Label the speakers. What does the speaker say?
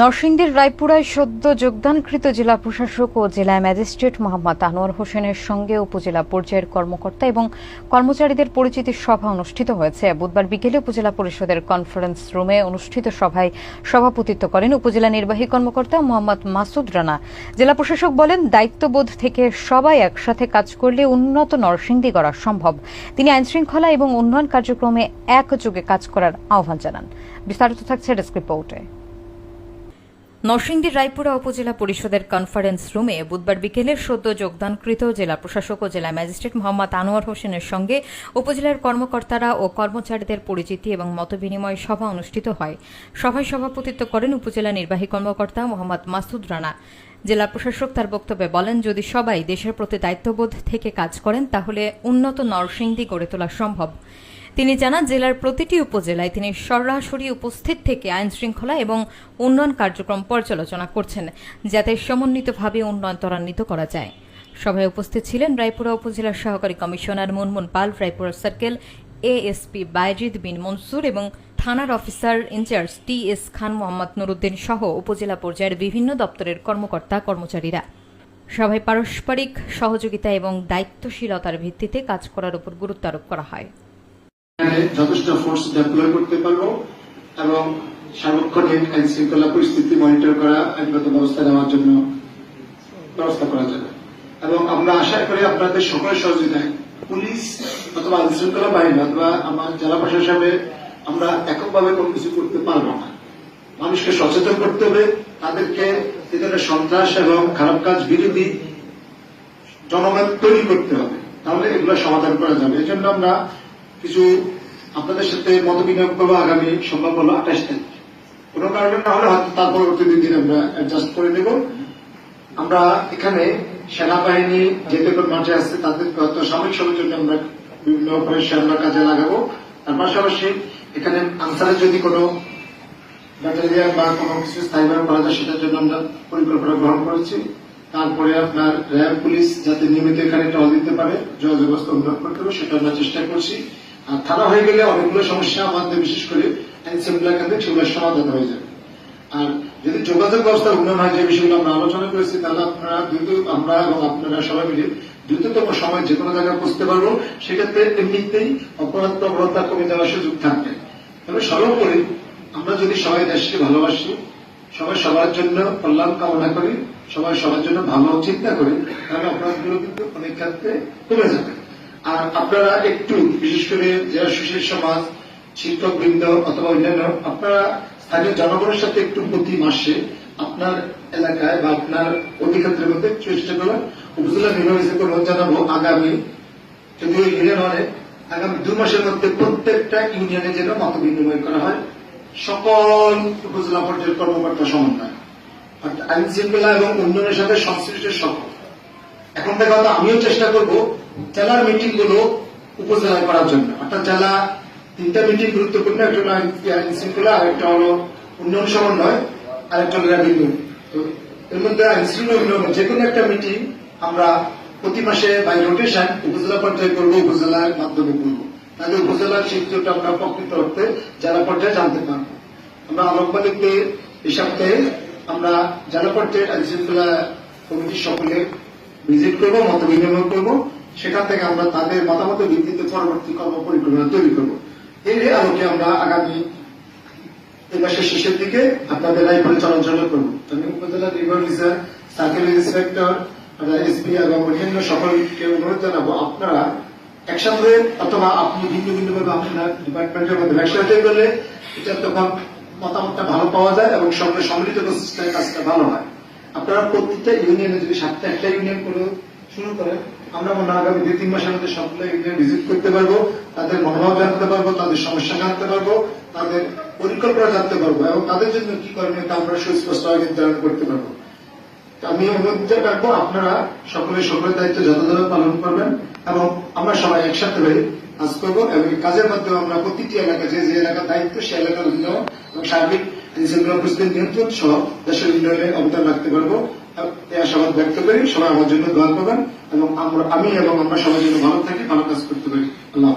Speaker 1: নরসিংদীর রায়পুরায় সদ্য যোগদানকৃত জেলা প্রশাসক ও জেলা ম্যাজিস্ট্রেট মোহাম্মদ আনোয়ার হোসেনের সঙ্গে উপজেলা পর্যায়ের কর্মকর্তা এবং কর্মচারীদের পরিচিতি সভা অনুষ্ঠিত হয়েছে। বুধবার বিকেলে উপজেলা পরিষদের কনফারেন্স রুমে অনুষ্ঠিত সভায় সভাপতিত্ব করেন উপজেলা নির্বাহী কর্মকর্তা মোহাম্মদ মাসুদ রানা। জেলা প্রশাসক বলেন, দায়িত্ববোধ থেকে সবাই একসাথে কাজ করলে উন্নত নরসিংদী করা সম্ভব। তিনি আইনশৃঙ্খলা এবং উন্নয়ন কার্যক্রমে একযোগে কাজ করার আহ্বান জানান। বিস্তারিত থাকছে ডেস্ক রিপোর্টে। নরসিংদীর রায়পুরা উপজেলা পরিষদের কনফারেন্স রুমে বুধবার বিকেলে সদ্য যোগদানকৃত জেলা প্রশাসক ও জেলা ম্যাজিস্ট্রেট মোহাম্মদ আনোয়ার হোসেনের সঙ্গে উপজেলার কর্মকর্তারা ও কর্মচারীদের পরিচিতি এবং মতবিনিময় সভা অনুষ্ঠিত হয়। সভায় সভাপতিত্ব করেন উপজেলা নির্বাহী কর্মকর্তা মোহাম্মদ মাসুদ রানা। জেলা প্রশাসক তার বক্তব্যে বলেন, যদি সবাই দেশের প্রতি দায়িত্ববোধ থেকে কাজ করেন, তাহলে উন্নত নরসিংদী গড়ে তোলা সম্ভব। তিনি জানান, জেলার প্রতিটি উপজেলায় তিনি সরাসরি উপস্থিত থেকে আইন শৃঙ্খলা এবং উন্নয়ন কার্যক্রম পর্যালোচনা করছেন, যাতে সমন্বিতভাবে উন্নয়ন ত্বরান্বিত করা যায়। সভায় উপস্থিত ছিলেন রায়পুরা উপজেলার সহকারী commissioner Munmun Pal, Raipura circle ASP Bayezid bin Mansur এবং থানার officer in charge T S Khan Mohammad Nuruddin সহ উপজেলা পর্যায়ের বিভিন্ন দপ্তরের কর্মকর্তা, কর্মচারীরা। সভায় পারস্পরিক সহযোগিতা এবং দায়িত্বশীলতার ভিত্তিতে কাজ করার উপর গুরুত্ব আরোপ করা হয়।
Speaker 2: যথেষ্ট ফোর্স ডেপ্লয় করতে পারব এবং সার্বক্ষণিক আইন শৃঙ্খলা পরিস্থিতি মনিটর করা আইনগত ব্যবস্থা নেওয়ার জন্য ব্যবস্থা করা যাবে। এবং আমরা আশা করি আপনাদের সকলের সহযোগিতায় পুলিশ অথবা আইন শৃঙ্খলা বাহিনী অথবা আমার জেলা প্রশাসনে আমরা এককভাবে কোনো কিছু করতে পারব না। মানুষকে সচেতন করতে হবে, তাদেরকে এ ধরনের সন্ত্রাস এবং খারাপ কাজ বিরোধী জনমত তৈরি করতে হবে। তাহলে এগুলো সমাধান করা যাবে। এজন্য আমরা কিছু আপনাদের সাথে মত বিনিয়োগ করব আগামী সম্ভব হলো আঠাশ তারিখ। কোনো কারণে না হলে হয়তো তার পরবর্তী দিন আমরা অ্যাডজাস্ট করে নেব। আমরা এখানে সেনাবাহিনী যে দেখুন মাঠে আছে তাদের হয়তো সামরিক সবের জন্য আমরা বিভিন্ন অপারেশন বা কাজে লাগাবো। তার পাশাপাশি এখানে আনসারের যদি কোনো ব্যাটালিয়ান বা কোনো কিছু স্থায়ীভাবে করা যায়, সেটার জন্য আমরা পরিকল্পনা গ্রহণ করেছি। তারপরে আপনার র্যাব পুলিশ যাতে নিয়মিত এখানে টল দিতে পারে যোগাযোগ ব্যবস্থা উন্নত করতে হবে সেটা আমরা চেষ্টা করছি। থানা হয়ে গেলে অনেকগুলো সমস্যা আমাদের, বিশেষ করে সমাধান হয়ে যাবে। আর যদি যোগাযোগ ব্যবস্থা উন্নয়ন হয়, যে বিষয়গুলো আমরা আলোচনা করেছি, তাহলে আপনারা দ্রুত, আমরা এবং আপনারা সবাই মিলে দ্রুততম সময় যে কোনো জায়গায় পৌঁছতে পারব। সেক্ষেত্রে এমনিতেই অপরাধ প্রবণতা কমে যাওয়ার সুযোগ থাকবে। তবে সর্বোপরি আমরা যদি সবাই দেশকে ভালোবাসি, সবাই সবার জন্য কল্যাণ কামনা করি, সবাই সবার জন্য ভালো চিন্তা করি, তাহলে অপরাধগুলো কিন্তু অনেক ক্ষেত্রে কমে যাবে। আর আপনারা একটু, বিশেষ করে যারা সুশীল সমাজ শিক্ষক বৃন্দ অথবা অন্যান্য, আপনারা স্থানীয় জনগণের সাথে একটু প্রতি মাসে আপনার এলাকায় বা আপনার অধিক্ষেত্রের মধ্যে চেষ্টা করা উপজেলা নির্বাহী অনুরোধ জানাব আগামী, যদিও ইউনিয়ন হয় আগামী দু মাসের মধ্যে প্রত্যেকটা ইউনিয়নে যেন মত বিনিময় করা হয়। সকল উপজেলা পর্যায়ের কর্মকর্তা সমন্বয়। অর্থাৎ আইন শৃঙ্খলা এবং উন্নয়নের সাথে সংশ্লিষ্ট সকল। এখন থেকে হয়তো আমিও চেষ্টা করব জেলার মিটিংগুলো উপজেলায় করার জন্য। অর্থাৎ জেলা তিনটা মিটিং গুরুত্বপূর্ণ একটা হলো আইন শৃঙ্খলা আরেকটা হলো উন্নয়ন সমন্বয় আরেকটা হলো রেভিনিউ তো এর মধ্যে আইন শৃঙ্খলা উন্নয়ন যে কোনো একটা মিটিং আমরা প্রতি মাসে বাই রোটেশন উপজেলা পর্যায়ে করব, উপজেলার মাধ্যমে করব। তাহলে উপজেলার চিত্রটা আমরা প্রকৃত অর্থে জেলা পর্যায়ে জানতে পারব। আমরা আলোকপালিকে এই আমরা জেলা পর্যায়ে আইন শৃঙ্খলা কমিটির সকলে ভিজিট করব, মত বিনিময় করব। সেখান থেকে আমরা তাদের মতামতের ভিত্তিতে পরবর্তী কর্ম পরিকল্পনা তৈরি করব। এর আলোকে আমরা আগামী এই মাসের শেষের দিকে আপনাদের রায়পুরে চলাচল করব। উপজেলা নির্বাহী অফিসার, সার্কেল ইন্সপেক্টর এসপি এবং অন্যান্য সকলকে অনুরোধ জানাব, আপনারা একসাথে অথবা আপনি ভিন্ন ভিন্ন ভাবে আপনার ডিপার্টমেন্টের মধ্যে একসাথে গেলে এটা তখন মতামতটা ভালো পাওয়া যায় এবং সঙ্গে সম্মিলিত প্রচেষ্টায় কাজটা ভালো হয়। আপনারা প্রত্যেকটা ইউনিয়নে যদি সাতটা, একটা ইউনিয়ন করে শুরু করেন আমরা মনে আগামী দুই তিন মাসের মধ্যে সবগুলো ইউনিয়ন ভিজিট করতে পারব, তাদের মনোভাব জানতে পারব, তাদের সমস্যা জানতে পারব, তাদের পরিকল্পনা জানতে পারব এবং তাদের জন্য কি করণীয় তা আমরা সুস্পষ্টভাবে নির্ধারণ করতে পারব। আমি অনুরোধ রাখব, আপনারা সকলে সকলের দায়িত্ব যথাযথ পালন করবেন এবং আমরা সবাই একসাথে হয়ে কাজ করব এবং কাজের মাধ্যমে আমরা প্রতিটি এলাকা, যে যে এলাকার দায়িত্ব, সে এলাকার উন্নয়ন এবং সার্বিক পরিস্থিতির নিয়ন্ত্রণ সহ দেশের উন্নয়নে অবদান রাখতে পারব আশাবাদ ব্যক্ত করি, সবাই আমার জন্য দোয়া করবেন এবং আমরা আমি এবং আমরা সবাই জন্য ভালো থাকি, ভালো কাজ করতে পারি আল্লাহ।